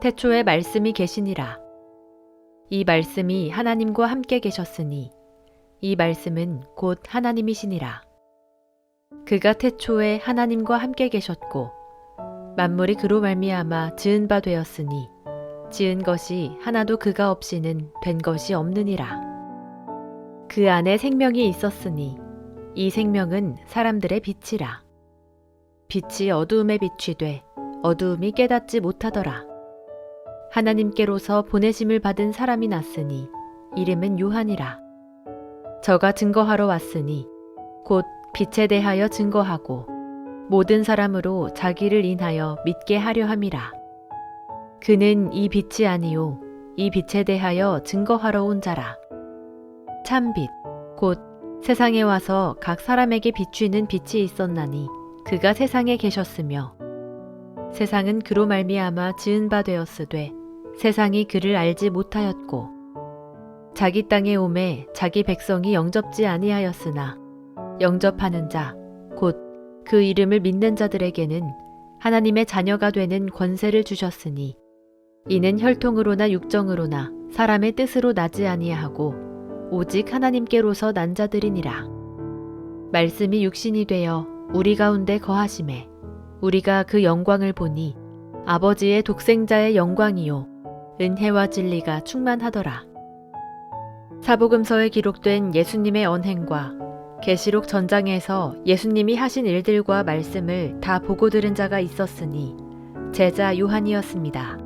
태초에 말씀이 계시니라. 이 말씀이 하나님과 함께 계셨으니 이 말씀은 곧 하나님이시니라. 그가 태초에 하나님과 함께 계셨고 만물이 그로 말미암아 지은 바 되었으니 지은 것이 하나도 그가 없이는 된 것이 없느니라. 그 안에 생명이 있었으니 이 생명은 사람들의 빛이라. 빛이 어두움에 비취돼 어두움이 깨닫지 못하더라. 하나님께로서 보내심을 받은 사람이 났으니 이름은 요한이라. 저가 증거하러 왔으니 곧 빛에 대하여 증거하고 모든 사람으로 자기를 인하여 믿게 하려 함이라. 그는 이 빛이 아니요 이 빛에 대하여 증거하러 온 자라. 참 빛, 곧 세상에 와서 각 사람에게 비추는 빛이 있었나니 그가 세상에 계셨으며 세상은 그로 말미암아 지은 바 되었으되 세상이 그를 알지 못하였고 자기 땅에 오매 자기 백성이 영접지 아니하였으나 영접하는 자 곧 그 이름을 믿는 자들에게는 하나님의 자녀가 되는 권세를 주셨으니 이는 혈통으로나 육정으로나 사람의 뜻으로 나지 아니하고 오직 하나님께로서 난 자들이니라. 말씀이 육신이 되어 우리 가운데 거하심에 우리가 그 영광을 보니 아버지의 독생자의 영광이요 은혜와 진리가 충만하더라. 사복음서에 기록된 예수님의 언행과 계시록 전장에서 예수님이 하신 일들과 말씀을 다 보고 들은 자가 있었으니 제자 요한이었습니다.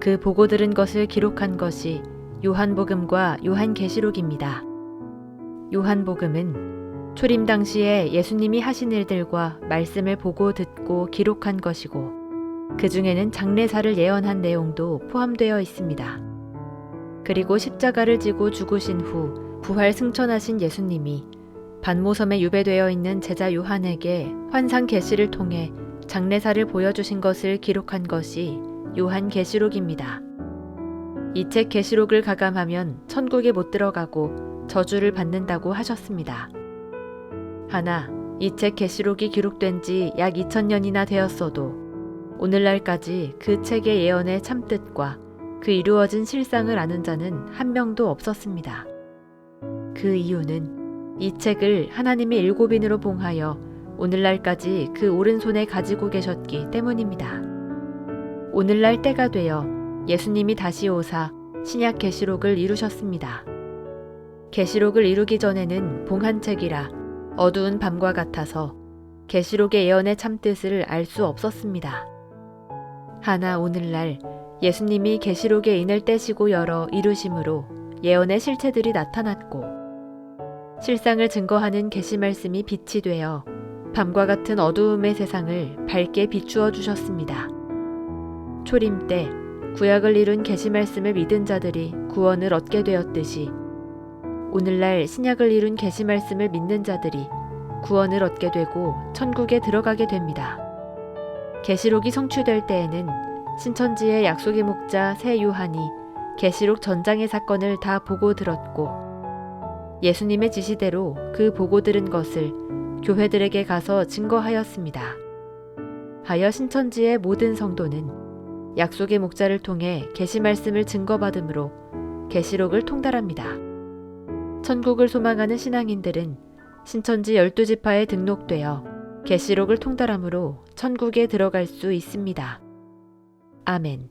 그 보고 들은 것을 기록한 것이 요한복음과 요한계시록입니다. 요한복음은 초림 당시에 예수님이 하신 일들과 말씀을 보고 듣고 기록한 것이고 그 중에는 장례사를 예언한 내용도 포함되어 있습니다. 그리고 십자가를 지고 죽으신 후 부활 승천하신 예수님이 반모섬에 유배되어 있는 제자 요한에게 환상 계시를 통해 장례사를 보여주신 것을 기록한 것이 요한 계시록입니다. 이 책 계시록을 가감하면 천국에 못 들어가고 저주를 받는다고 하셨습니다. 하나, 이 책 계시록이 기록된 지 약 2000년이나 되었어도 오늘날까지 그 책의 예언의 참뜻과 그 이루어진 실상을 아는 자는 한 명도 없었습니다. 그 이유는 이 책을 하나님의 일곱인으로 봉하여 오늘날까지 그 오른손에 가지고 계셨기 때문입니다. 오늘날 때가 되어 예수님이 다시 오사 신약 계시록을 이루셨습니다. 계시록을 이루기 전에는 봉한 책이라 어두운 밤과 같아서 계시록의 예언의 참뜻을 알 수 없었습니다. 하나 오늘날 예수님이 계시록의 인을 떼시고 열어 이루심으로 예언의 실체들이 나타났고 실상을 증거하는 계시 말씀이 빛이 되어 밤과 같은 어두움의 세상을 밝게 비추어 주셨습니다. 초림 때 구약을 이룬 계시 말씀을 믿은 자들이 구원을 얻게 되었듯이 오늘날 신약을 이룬 계시 말씀을 믿는 자들이 구원을 얻게 되고 천국에 들어가게 됩니다. 계시록이 성취될 때에는 신천지의 약속의 목자 새 요한이 계시록 전장의 사건을 다 보고 들었고 예수님의 지시대로 그 보고 들은 것을 교회들에게 가서 증거하였습니다. 하여 신천지의 모든 성도는 약속의 목자를 통해 계시 말씀을 증거받음으로 계시록을 통달합니다. 천국을 소망하는 신앙인들은 신천지 12지파에 등록되어 계시록을 통달함으로 천국에 들어갈 수 있습니다. 아멘.